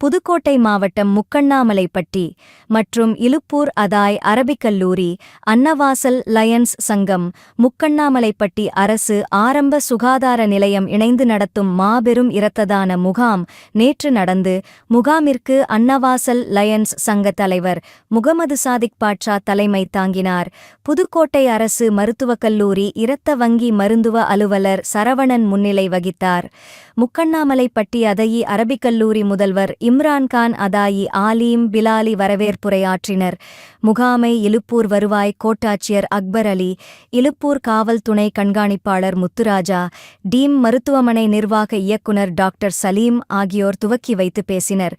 புதுக்கோட்டை மாவட்டம் முக்கண்ணாமலைப்பட்டி மற்றும் இலுப்பூர் அதாய் அரபிக் கல்லூரி அன்னவாசல் லயன்ஸ் சங்கம் முக்கண்ணாமலைப்பட்டி அரசு ஆரம்ப சுகாதார நிலையம் இணைந்து நடத்தும் மாபெரும் இரத்ததான முகாம் நேற்று நடந்து முகாமிற்கு அன்னவாசல் லயன்ஸ் சங்க தலைவர் முகமது சாதிக் பாட்ஷா தலைமை தாங்கினார். புதுக்கோட்டை அரசு மருத்துவக் கல்லூரி இரத்த வங்கி மருந்துவ அலுவலர் சரவணன் முன்னிலை வகித்தார். முக்கண்ணாமலைப்பட்டி அதயி அரபிக் கல்லூரி முதல்வர் இம்ரான்கான் அதாயி ஆலீம் பிலாலி வரவேற்புரையாற்றினர். முகாமை இலுப்பூர் வருவாய் கோட்டாட்சியர் அக்பர் அலி இலுப்பூர் காவல் துணை கண்காணிப்பாளர் முத்துராஜா டீம் மருத்துவமனை நிர்வாக இயக்குனர் டாக்டர் சலீம் ஆகியோர் துவக்கி வைத்து பேசினர்.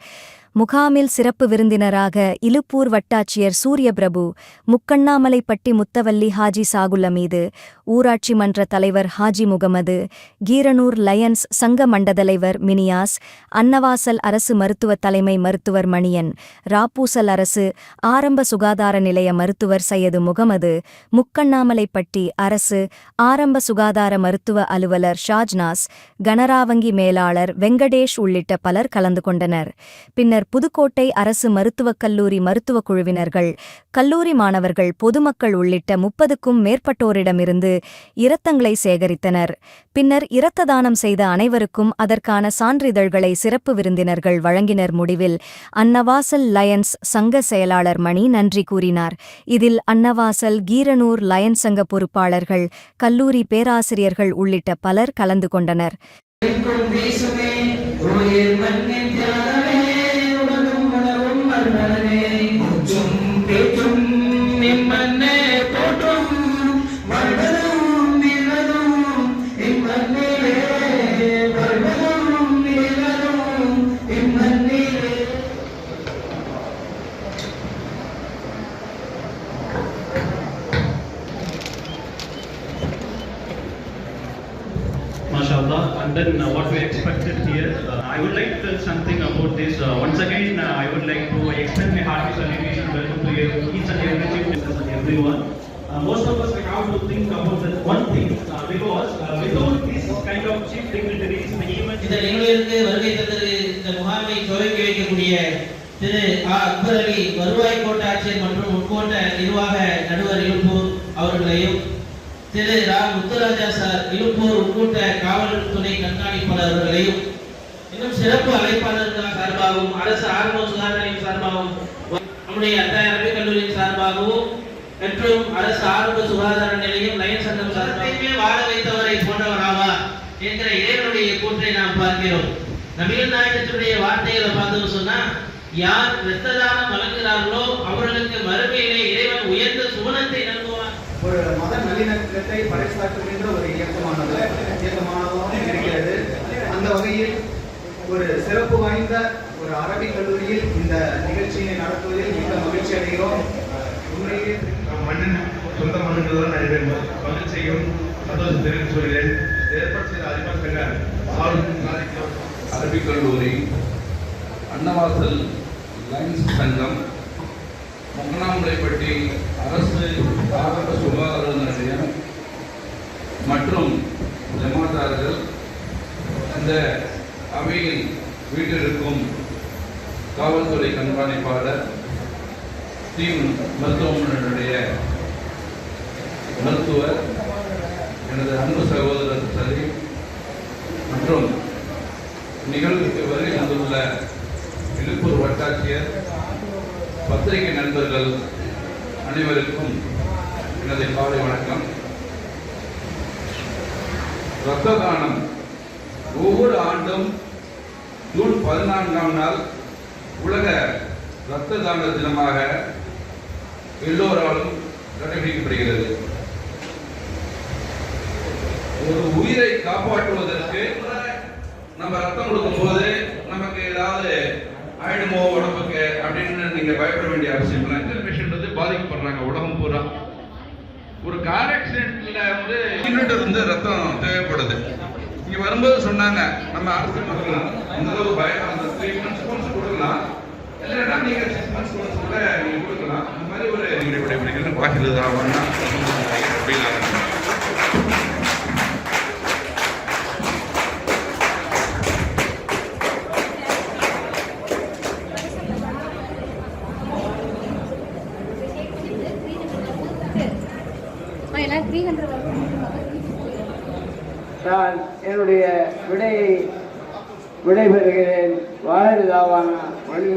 முகாமில் சிறப்பு விருந்தினராக இலுப்பூர் வட்டாட்சியர் சூரியபிரபு முக்கண்ணாமலைப்பட்டி முத்தவல்லி ஹாஜி சாகுல்லமீது ஊராட்சி மன்ற தலைவர் ஹாஜி முகமது கீரனூர் லயன்ஸ் சங்க மண்டதலைவர் மினியாஸ் அன்னவாசல் அரசு மருத்துவ தலைமை மருத்துவர் மணியன் ராப்பூசல் அரசு ஆரம்ப சுகாதார நிலைய மருத்துவர் சையது முகமது முக்கண்ணாமலைப்பட்டி அரசு ஆரம்ப சுகாதார மருத்துவ அலுவலர் ஷாஜ்னாஸ் கனராவங்கி மேலாளர் வெங்கடேஷ் உள்ளிட்ட பலர் கலந்து கொண்டனர். பின்னர் புதுக்கோட்டை அரசு மருத்துவக் கல்லூரி மருத்துவக் குழுவினர்கள் கல்லூரி மாணவர்கள் பொதுமக்கள் உள்ளிட்ட முப்பதுக்கும் மேற்பட்டோரிடமிருந்து இரத்தங்களை சேகரித்தனர். பின்னர் இரத்த தானம் செய்த அனைவருக்கும் அதற்கான சான்றிதழ்களை சிறப்பு விருந்தினர்கள் வழங்கினர். முடிவில் அன்னவாசல் லயன்ஸ் சங்க செயலாளர் மணி நன்றி கூறினார். இதில் அன்னவாசல் கீரனூர் லயன்ஸ் சங்க பொறுப்பாளர்கள் கல்லூரி பேராசிரியர்கள் உள்ளிட்ட பலர் கலந்து கொண்டனர். And then uh, what we expected here, uh, I would like to tell something about this. Uh, once again, uh, I would like to extend my hearty salutation welcome to you, each and every chief and everyone. Uh, most of us we have to think about that one thing uh, because uh, without this kind of chief dignitaries, the event இந்த நிகழ்விற்கு வருகை தந்தது இந்த முகாமை துவக்கி வைக்கக்கூடிய திரு ஆ. அக்பர் அலி வருவாய் கோட்ட ஆட்சியர் மற்றும் உட்கோட்ட நிர்வாக நடுவர் இருப்பு அவர்களையும் திரு ரா முத்துராஜா சார் இருப்போர் உட்கூட்ட காவல் துணை கண்காணிப்பாளர்களையும் இன்னும் சிறப்பு அழைப்பாளர்கள் சார்பாகவும் அரசு ஆரம்ப சுகாதார சார்பாகவும் நம்முடைய அத்தா அரபிக் கல்லூரியின் சார்பாகவும் மற்றும் அரசு ஆரம்ப சுகாதார நிலையம் லயன் சங்கம் சார்பாகவே வாழ வைத்தவரை போன்றவர் ஆவார் என்கிற இறைவனுடைய கூற்றை நாம் பார்க்கிறோம். நவீன நாயகத்துடைய வார்த்தைகளை பார்த்தோம் சொன்னா யார் இரத்த தானம் வழங்குகிறார்களோ அவர்களுக்கு மறுமையிலே இறைவன் உயர்ந்த சுவனத்தை நல்குவார் ஒரு மத நல்லிணக்கத்தை பறைசாற்றுகின்ற ஒரு இயக்கமானது இயக்கமானதாக இருக்கிறது. அந்த வகையில் ஒரு சிறப்பு வாய்ந்த ஒரு அரபிக் கல்லூரியில் இந்த நிகழ்ச்சியை நடத்துவதில் மிக மகிழ்ச்சி அடைகிறோம். உண்மையிலே மண்ணின் சொந்த மண்ணுகள் நிறைய பேர் மகிழ்ச்சியும் சந்தோஷம் சொல்கிறேன் ஏற்பாடு செய்த அறிமுக சங்க அரபிக் கல்லூரி அன்னவாசல் லைன்ஸ் சங்கம் முகனாமலைப்பட்டி அரசு ஆரம்ப சுகாதார நிலையம் மற்றும் ஜமாதார்கள் இந்த அவையில் வீட்டிலிருக்கும் காவல்துறை கண்காணிப்பாளர் டீம் மருத்துவமனையினுடைய மருத்துவர் எனது அன்பு சகோதரர் சரி மற்றும் நிகழ்வுக்கு வரை வந்துள்ள இழுப்பூர் வட்டாட்சியர் பத்திரிகை நண்பர்கள் அனைவருக்கும் எனது காலை வணக்கம். இரத்த தானம் ஒவ்வொரு ஆண்டும் ஜூன் பதினான்காம் நாள் உலக இரத்த தான தினமாக எல்லோராலும் கடைபிடிக்கப்படுகிறது. ஒரு உயிரை காப்பாற்றுவதற்கு நம்ம ரத்தம் கொடுக்கும் போது நீங்கள் நீங்க பயப்பட வேண்டிய அவசியம் இல்லை. இந்த வந்து பாதிக்கப்படுறாங்க. உலகம் பூரா. ஒரு கார் ஆக்சிடென்ட்ல வந்து யூனிட் வந்து ரத்தம் தேவைப்படுது. இங்க வரும்போது சொன்னாங்க நம்ம அரசு கொடுக்கலாம் இந்த அளவு பயம் அந்த த்ரீ மந்த்ஸ் ஒன்ஸ் கொடுக்கலாம். இல்லைன்னா நீங்க சிக்ஸ் மந்த்ஸ் ஒன்ஸ் கூட நீங்க கொடுக்கலாம். அந்த மாதிரி ஒரு நீங்க விடைபிடிக்கிறது வாக்கில் தான் அப்படின்னு நான் என்னுடைய விடையை விடைபெறுகிறேன். வாழ்ந்தாவான வழி